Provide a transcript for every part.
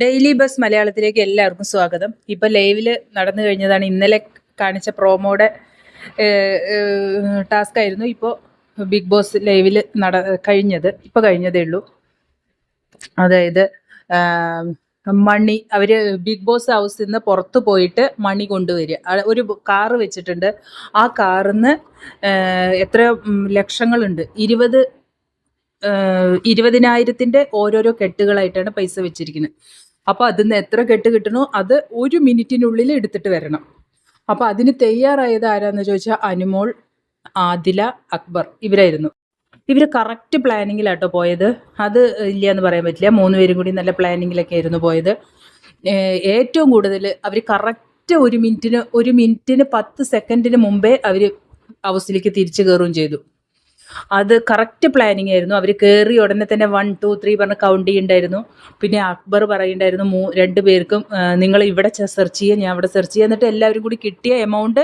Daily bus മലയാളത്തിലേക്ക് എല്ലാവർക്കും സ്വാഗതം. ഇപ്പോൾ ലൈവിൽ നടന്നു കഴിഞ്ഞതാണ് ഇന്നലെ കാണിച്ച പ്രോമോയുടെ ടാസ്ക് ആയിരുന്നു ഇപ്പോൾ ബിഗ് ബോസ് ലൈവിൽ നട കഴിഞ്ഞത്. ഇപ്പോൾ കഴിഞ്ഞതേ ഉള്ളൂ. അതായത് മണി അവർ ബിഗ് ബോസ് ഹൗസിൽ നിന്ന് പുറത്ത് പോയിട്ട് മണി കൊണ്ടുവരിക. ഒരു കാറ് വെച്ചിട്ടുണ്ട്. ആ കാറിന്ന് എത്ര ലക്ഷങ്ങളുണ്ട്. ഇരുപത് ഇരുപതിനായിരത്തിന്റെ ഓരോരോ കെട്ടുകളായിട്ടാണ് പൈസ വെച്ചിരിക്കുന്നത് അപ്പോൾ അതിൽ നിന്ന് എത്ര കെട്ട് കിട്ടണോ അത് ഒരു മിനിറ്റിനുള്ളിൽ എടുത്തിട്ട് വരണം. അപ്പോൾ അതിന് തയ്യാറായത് ആരാന്ന് ചോദിച്ചാൽ അനുമോൾ ആദില അക്ബർ ഇവരായിരുന്നു. ഇവർ കറക്റ്റ് പ്ലാനിങ്ങിലാട്ടോ പോയത്. അത് ഇല്ല എന്ന് പറയാൻ പറ്റില്ല. മൂന്ന് പേരും കൂടി നല്ല പ്ലാനിങ്ങിലൊക്കെ ആയിരുന്നു പോയത്. ഏറ്റവും കൂടുതൽ അവർ കറക്റ്റ് ഒരു മിനിറ്റിന് ഒരു മിനിറ്റിന് പത്ത് സെക്കൻഡിന് മുമ്പേ അവർ ഹൗസിലേക്ക് തിരിച്ചു കയറുകയും ചെയ്തു. അത് കറക്റ്റ് പ്ലാനിങ് ആയിരുന്നു. അവർ കയറി ഉടനെ തന്നെ വൺ ടു ത്രീ പറഞ്ഞ് കൗണ്ട് ചെയ്യുന്നുണ്ടായിരുന്നു പിന്നെ അക്ബർ പറയണ്ടായിരുന്നു മൂ രണ്ട് പേർക്കും നിങ്ങൾ ഇവിടെ സെർച്ച് ചെയ്യുക ഞാൻ ഇവിടെ സെർച്ച് ചെയ്യുക എന്നിട്ട് എല്ലാവരും കൂടി കിട്ടിയ എമൗണ്ട്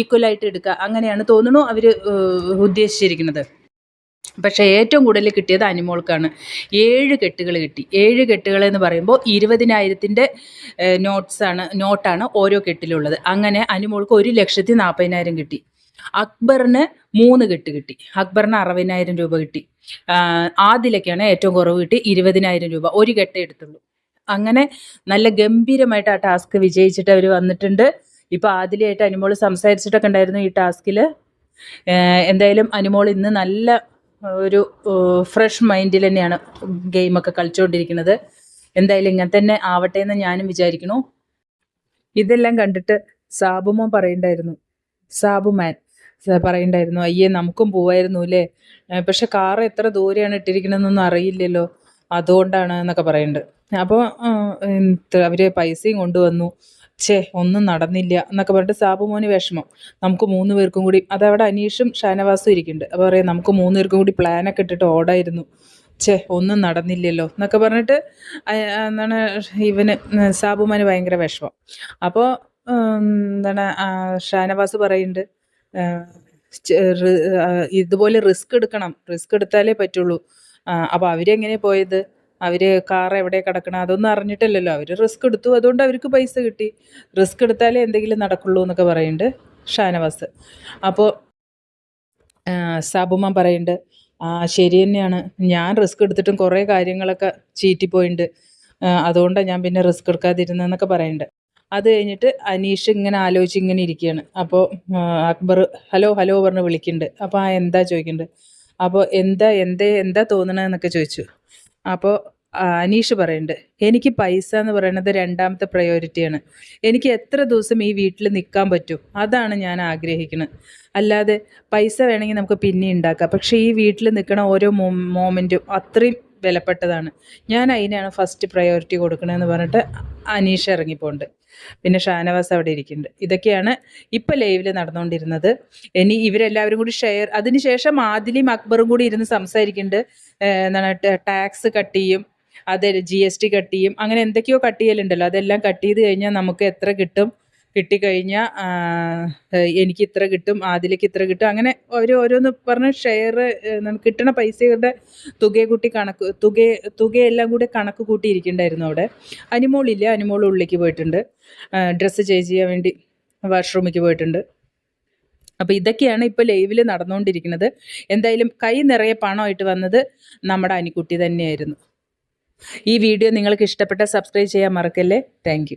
ഈക്വലായിട്ട് എടുക്കുക. അങ്ങനെയാണ് തോന്നുന്നു അവർ ഉദ്ദേശിച്ചിരിക്കുന്നത്. പക്ഷേ ഏറ്റവും കൂടുതൽ കിട്ടിയത് അനിമോൾക്കാണ്. ഏഴ് കെട്ടുകൾ കിട്ടി. ഏഴ് കെട്ടുകൾ എന്ന് പറയുമ്പോൾ ഇരുപതിനായിരത്തിന്റെ നോട്ട്സാണ് നോട്ടാണ് ഓരോ കെട്ടിലുള്ളത്. അങ്ങനെ അനിമോൾക്ക് ഒരു ലക്ഷത്തി നാൽപ്പതിനായിരം കിട്ടി. അക്ബറിന് മൂന്ന് കെട്ട് കിട്ടി. അക്ബറിന് അറുപതിനായിരം രൂപ കിട്ടി. ആദിലൊക്കെയാണ് ഏറ്റവും കുറവ് കിട്ടി ഇരുപതിനായിരം രൂപ. ഒരു കെട്ടേ എടുത്തുള്ളൂ. അങ്ങനെ നല്ല ഗംഭീരമായിട്ട് ആ ടാസ്ക് വിജയിച്ചിട്ട് അവർ വന്നിട്ടുണ്ട്. ഇപ്പോൾ ആദിലായിട്ട് അനുമോൾ സംസാരിച്ചിട്ടൊക്കെ ഉണ്ടായിരുന്നു ഈ ടാസ്കിൽ എന്തായാലും അനുമോൾ ഇന്ന് നല്ല ഒരു ഫ്രഷ് മൈൻഡിൽ തന്നെയാണ് ഗെയിമൊക്കെ കളിച്ചുകൊണ്ടിരിക്കുന്നത് എന്തായാലും ഇങ്ങനെ തന്നെ ആവട്ടെ എന്ന് ഞാനും വിചാരിക്കണു ഇതെല്ലാം കണ്ടിട്ട് സാബുമോൻ പറയണ്ടായിരുന്നു സാബുമാൻ പറയണ്ടായിരുന്നു അയ്യേ നമുക്കും പോവായിരുന്നു അല്ലേ പക്ഷെ കാർ എത്ര ദൂരെയാണ് ഇട്ടിരിക്കണമെന്നൊന്നും അറിയില്ലല്ലോ. അതുകൊണ്ടാണ് എന്നൊക്കെ പറയുന്നുണ്ട് അപ്പോൾ അവർ പൈസയും കൊണ്ടുവന്നു. ഛേ ഒന്നും നടന്നില്ല എന്നൊക്കെ പറഞ്ഞിട്ട് സാബു മോന് വിഷമം. നമുക്ക് മൂന്ന് പേർക്കും കൂടി അതവിടെ അനീഷും ഷാനവാസും ഇരിക്കുന്നുണ്ട് അപ്പോൾ പറയാം നമുക്ക് മൂന്ന് പേർക്കും കൂടി പ്ലാനൊക്കെ ഇട്ടിട്ട് ഓടായിരുന്നു. ഛേ ഒന്നും നടന്നില്ലല്ലോ എന്നൊക്കെ പറഞ്ഞിട്ട് എന്താണ് ഇവന് സാബുമാന് ഭയങ്കര വിഷമം. അപ്പോൾ എന്താണ് ഷാനവാസ് പറയുന്നുണ്ട് ഇതുപോലെ റിസ്ക് എടുക്കണം. റിസ്ക് എടുത്താലേ പറ്റുള്ളൂ. അപ്പോൾ അവരെങ്ങനെ പോയത്? അവർ കാർ എവിടെ കിടക്കണം? അതൊന്നും അറിഞ്ഞിട്ടില്ലല്ലോ. അവർ റിസ്ക് എടുത്തു. അതുകൊണ്ട് അവർക്ക് പൈസ കിട്ടി. റിസ്ക് എടുത്താലേ എന്തെങ്കിലും നടക്കുള്ളൂ എന്നൊക്കെ പറയുന്നുണ്ട് ഷാനവാസ്. അപ്പോൾ സാബുമ്മ പറയുന്നുണ്ട് ആ ശരി തന്നെയാണ്. ഞാൻ റിസ്ക് എടുത്തിട്ടും കുറേ കാര്യങ്ങളൊക്കെ ചീറ്റിപ്പോയിട്ടുണ്ട് അതുകൊണ്ടാണ് ഞാൻ പിന്നെ റിസ്ക് എടുക്കാതിരുന്നതെന്നൊക്കെ പറയുന്നുണ്ട് അത് കഴിഞ്ഞിട്ട് അനീഷ് ഇങ്ങനെ ആലോചിച്ച് ഇങ്ങനെ ഇരിക്കുകയാണ്. അപ്പോൾ അക്ബർ ഹലോ ഹലോ പറഞ്ഞ് വിളിക്കുന്നുണ്ട്. അപ്പോൾ ആ എന്താ ചോദിക്കുന്നുണ്ട്? അപ്പോൾ എന്താ എന്തേ എന്താ തോന്നണതെന്നൊക്കെ ചോദിച്ചു. അപ്പോൾ അനീഷ് പറയുന്നുണ്ട് എനിക്ക് പൈസ എന്ന് പറയുന്നത് രണ്ടാമത്തെ പ്രയോറിറ്റിയാണ് എനിക്ക് എത്ര ദിവസം ഈ വീട്ടിൽ നിൽക്കാൻ പറ്റും? അതാണ് ഞാൻ ആഗ്രഹിക്കുന്നത്. അല്ലാതെ പൈസ വേണമെങ്കിൽ നമുക്ക് പിന്നെ ഉണ്ടാക്കാം. പക്ഷേ ഈ വീട്ടിൽ നിൽക്കുന്ന ഓരോ മോമെന്റും അത്രയും വിലപ്പെട്ടതാണ്. ഞാൻ അതിനാണ് ഫസ്റ്റ് പ്രയോറിറ്റി കൊടുക്കണമെന്ന് പറഞ്ഞിട്ട് അനീഷ് ഇറങ്ങിപ്പോണ്ട് പിന്നെ ഷാനവാസ് അവിടെ ഇരിക്കുന്നുണ്ട് ഇതൊക്കെയാണ് ഇപ്പോൾ ലൈവിൽ നടന്നുകൊണ്ടിരുന്നത് ഇനി ഇവരെല്ലാവരും കൂടി ഷെയർ അതിനുശേഷം ആദിലും അക്ബറും കൂടി ഇരുന്ന് സംസാരിക്കുന്നുണ്ട് എന്താണ് ടാക്സ് കട്ട് ചെയ്യും അത് ജി എസ് ടി കട്ട് ചെയ്യും അങ്ങനെ എന്തൊക്കെയോ കട്ട് ചെയ്യലുണ്ടല്ലോ. അതെല്ലാം കട്ട് ചെയ്ത് കഴിഞ്ഞാൽ നമുക്ക് എത്ര കിട്ടും? കിട്ടിക്കഴിഞ്ഞാൽ എനിക്ക് ഇത്ര കിട്ടും ആദിലേക്ക് ഇത്ര കിട്ടും അങ്ങനെ അവർ ഓരോന്ന് പറഞ്ഞ് ഷെയർ കിട്ടണ പൈസകളുടെ തുകയെ കൂട്ടി കണക്ക് തുക തുകയെല്ലാം കൂടി കണക്ക് കൂട്ടിയിരിക്കുന്നുണ്ടായിരുന്നു അവിടെ. അനിമോളില്ല അനിമോൾ ഉള്ളിലേക്ക് പോയിട്ടുണ്ട്. ഡ്രസ്സ് ചേഞ്ച് ചെയ്യാൻ വേണ്ടി വാഷ്റൂമിലേക്ക് പോയിട്ടുണ്ട്. അപ്പോൾ ഇതൊക്കെയാണ് ഇപ്പോൾ ലൈവിൽ നടന്നുകൊണ്ടിരിക്കുന്നത് എന്തായാലും കൈ നിറയെ പണമായിട്ട് വന്നത് നമ്മുടെ അനിക്കുട്ടി തന്നെയായിരുന്നു. ഈ വീഡിയോ നിങ്ങൾക്ക് ഇഷ്ടപ്പെട്ട സബ്സ്ക്രൈബ് ചെയ്യാൻ മറക്കല്ലേ? താങ്ക്